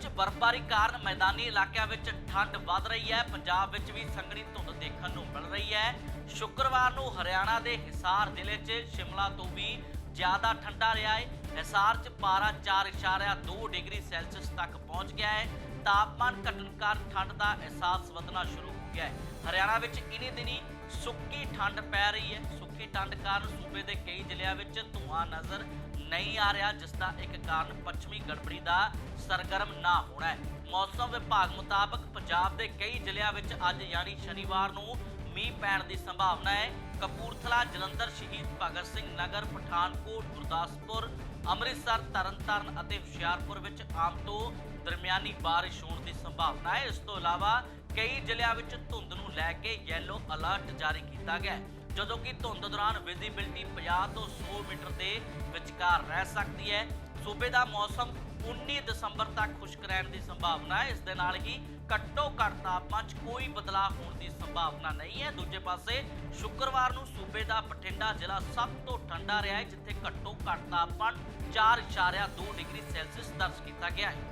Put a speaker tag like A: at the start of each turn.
A: ਵਿੱਚ ਬਰਫ਼ਬਾਰੀ ਕਾਰਨ ਮੈਦਾਨੀ ਇਲਾਕਿਆਂ ਵਿੱਚ ਠੰਡ ਵੱਧ ਰਹੀ ਹੈ। ਪੰਜਾਬ ਵਿੱਚ ਵੀ ਸੰਘਣੀ ਧੁੰਦ ਦੇਖਣ ਨੂੰ ਮਿਲ ਰਹੀ ਹੈ। ਸ਼ੁੱਕਰਵਾਰ ਨੂੰ ਹਰਿਆਣਾ ਦੇ ਹਿਸਾਰ ਜ਼ਿਲ੍ਹੇ 'ਚ ਸ਼ਿਮਲਾ ਤੋਂ ਵੀ ਜ਼ਿਆਦਾ ਠੰਡਾ ਰਿਹਾ ਹੈ। ਹਿਸਾਰ 'ਚ ਪਾਰਾ 4.2 ਡਿਗਰੀ ਸੈਲਸੀਅਸ ਤੱਕ ਪਹੁੰਚ ਗਿਆ ਹੈ। ਤਾਪਮਾਨ ਘਟਣ ਕਾਰਨ ਠੰਡ ਦਾ ਅਹਿਸਾਸ ਵਧਣਾ ਸ਼ੁਰੂ ਹੋ ਗਿਆ ਹੈ। ਹਰਿਆਣਾ ਵਿੱਚ ਇਨੀ ਦਿਨੀ ਸੁੱਕੀ ਠੰਡ ਪੈ ਰਹੀ ਹੈ। ਸੁੱਕੀ ਠੰਡ ਕਾਰਨ ਸੂਬੇ ਦੇ ਕਈ ਜ਼ਿਲ੍ਹਿਆਂ ਵਿੱਚ ਧੂਆਂ ਨਜ਼ਰ ਨਹੀਂ ਆ ਰਿਹਾ, ਜਿਸ ਦਾ ਇੱਕ ਕਾਰਨ ਪੱਛਮੀ ਗੜਬੜੀ ਦਾ ਸਰਗਰਮ ਨਾ ਹੋਣਾ ਹੈ। ਮੌਸਮ ਵਿਭਾਗ ਮੁਤਾਬਕ ਪੰਜਾਬ ਦੇ ਕਈ ਜ਼ਿਲ੍ਹਿਆਂ ਵਿੱਚ ਅੱਜ ਯਾਨੀ ਸ਼ਨੀਵਾਰ ਨੂੰ ਮੀਂਹ ਪੈਣ ਦੀ ਸੰਭਾਵਨਾ ਹੈ। ਕਪੂਰਥਲਾ, ਜਲੰਧਰ, ਸ਼ਹੀਦ ਭਗਤ ਸਿੰਘ ਨਗਰ, ਪਠਾਨਕੋਟ, ਗੁਰਦਾਸਪੁਰ, ਅੰਮ੍ਰਿਤਸਰ, ਤਰਨਤਾਰਨ ਅਤੇ ਹੁਸ਼ਿਆਰਪੁਰ ਵਿੱਚ ਆਮ ਤੋਂ ਦਰਮਿਆਨੀ ਬਾਰਿਸ਼ ਹੋਣ ਦੀ ਸੰਭਾਵਨਾ ਹੈ। ਇਸ ਤੋਂ ਇਲਾਵਾ ਕਈ ਜ਼ਿਲ੍ਹਿਆਂ ਵਿੱਚ ਧੁੰਦ ਨੂੰ ਲੈ ਕੇ ਯੈਲੋ ਅਲਰਟ ਜਾਰੀ ਕੀਤਾ ਗਿਆ ਹੈ। ਜਦੋਂ ਕਿ ਧੁੰਦ ਦੌਰਾਨ ਵਿਜ਼ਿਬਿਲਟੀ 50 ਤੋਂ 100 ਮੀਟਰ ਦੇ ਵਿਚਕਾਰ ਰਹਿ ਸਕਦੀ ਹੈ। ਸੂਬੇ ਦਾ ਮੌਸਮ 19 ਦਸੰਬਰ ਤੱਕ ਖੁਸ਼ਕ ਰਹਿਣ ਦੀ ਸੰਭਾਵਨਾ ਹੈ। ਇਸ ਦੇ ਨਾਲ ਹੀ ਘੱਟੋ ਘੱਟ ਤਾਪਮਾਨ 'ਚ ਕੋਈ ਬਦਲਾਅ ਹੋਣ ਦੀ ਸੰਭਾਵਨਾ ਨਹੀਂ ਹੈ। ਦੂਜੇ ਪਾਸੇ, ਸ਼ੁੱਕਰਵਾਰ ਨੂੰ ਸੂਬੇ ਦਾ ਬਠਿੰਡਾ ਜ਼ਿਲ੍ਹਾ ਸਭ ਤੋਂ ਠੰਡਾ ਰਿਹਾ ਹੈ, ਜਿੱਥੇ ਘੱਟੋ ਘੱਟ ਤਾਪਮਾਨ 4.2 ਡਿਗਰੀ ਸੈਲਸੀਅਸ ਦਰਜ ਕੀਤਾ ਗਿਆ ਹੈ।